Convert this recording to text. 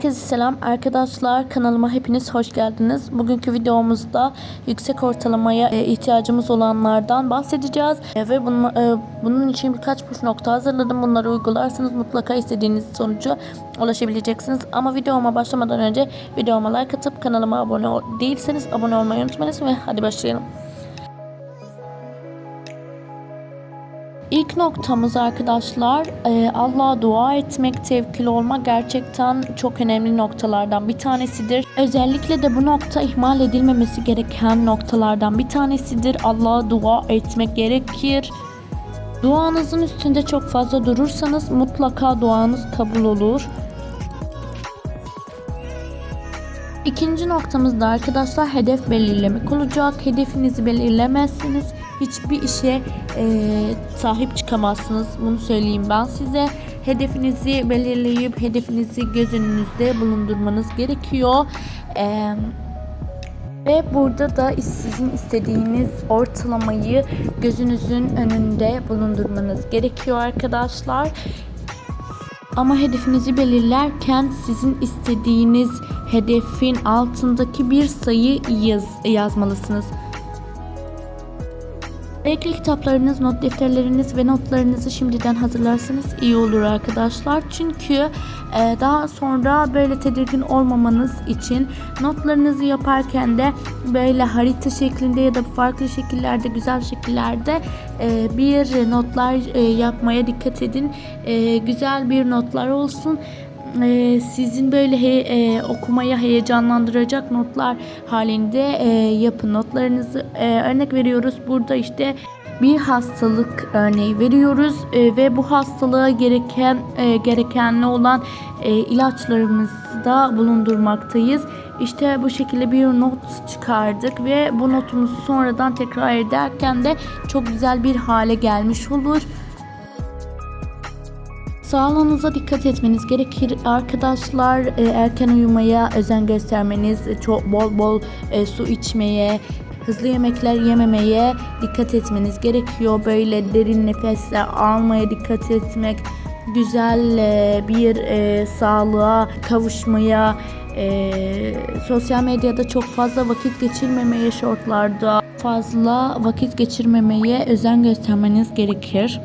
Herkese selam arkadaşlar kanalıma hepiniz hoş geldiniz. Bugünkü videomuzda yüksek ortalamaya e, ihtiyacımız olanlardan bahsedeceğiz E, ve bunun, e, bunun için birkaç püf nokta hazırladım. Bunları uygularsanız mutlaka istediğiniz sonuca ulaşabileceksiniz. Ama videoma başlamadan önce videoma like atıp kanalıma abone değilseniz abone olmayı unutmayınız ve hadi başlayalım. İlk noktamız arkadaşlar e, Allah'a dua etmek, tevkil olmak gerçekten çok önemli noktalardan bir tanesidir. Özellikle de bu nokta ihmal edilmemesi gereken noktalardan bir tanesidir. Allah'a dua etmek gerekir. Duanızın üstünde çok fazla durursanız mutlaka duanız kabul olur. İkinci noktamız da arkadaşlar hedef belirlemek olacak. Hedefinizi belirlemezseniz hiçbir işe e, sahip çıkamazsınız. Bunu söyleyeyim ben size. Hedefinizi belirleyip hedefinizi göz önünüzde bulundurmanız gerekiyor. Eee ve burada da sizin istediğiniz ortalamayı gözünüzün önünde bulundurmanız gerekiyor arkadaşlar. Ama hedefinizi belirlerken sizin istediğiniz hedefin altındaki bir sayı yaz, yazmalısınız. Renkli kitaplarınız, not defterleriniz ve notlarınızı şimdiden hazırlarsanız iyi olur arkadaşlar. Çünkü e, daha sonra böyle tedirgin olmamanız için notlarınızı yaparken de böyle harita şeklinde ya da farklı şekillerde, güzel şekillerde e, bir notlar e, yapmaya dikkat edin. E, güzel bir notlar olsun e, sizin böyle he, e, okumaya heyecanlandıracak notlar halinde e, yapın notlarınızı e, örnek veriyoruz burada işte bir hastalık örneği veriyoruz e, ve bu hastalığa gereken e, gerekenli olan e, ilaçlarımızı da bulundurmaktayız. İşte bu şekilde bir not çıkardık ve bu notumuzu sonradan tekrar ederken de çok güzel bir hale gelmiş olur. Sağlığınıza dikkat etmeniz gerekir arkadaşlar. E, erken uyumaya özen göstermeniz, e, çok bol bol e, su içmeye, hızlı yemekler yememeye dikkat etmeniz gerekiyor. Böyle derin nefesler almaya dikkat etmek, güzel e, bir e, sağlığa kavuşmaya, e, sosyal medyada çok fazla vakit geçirmemeye, shortlarda fazla vakit geçirmemeye özen göstermeniz gerekir.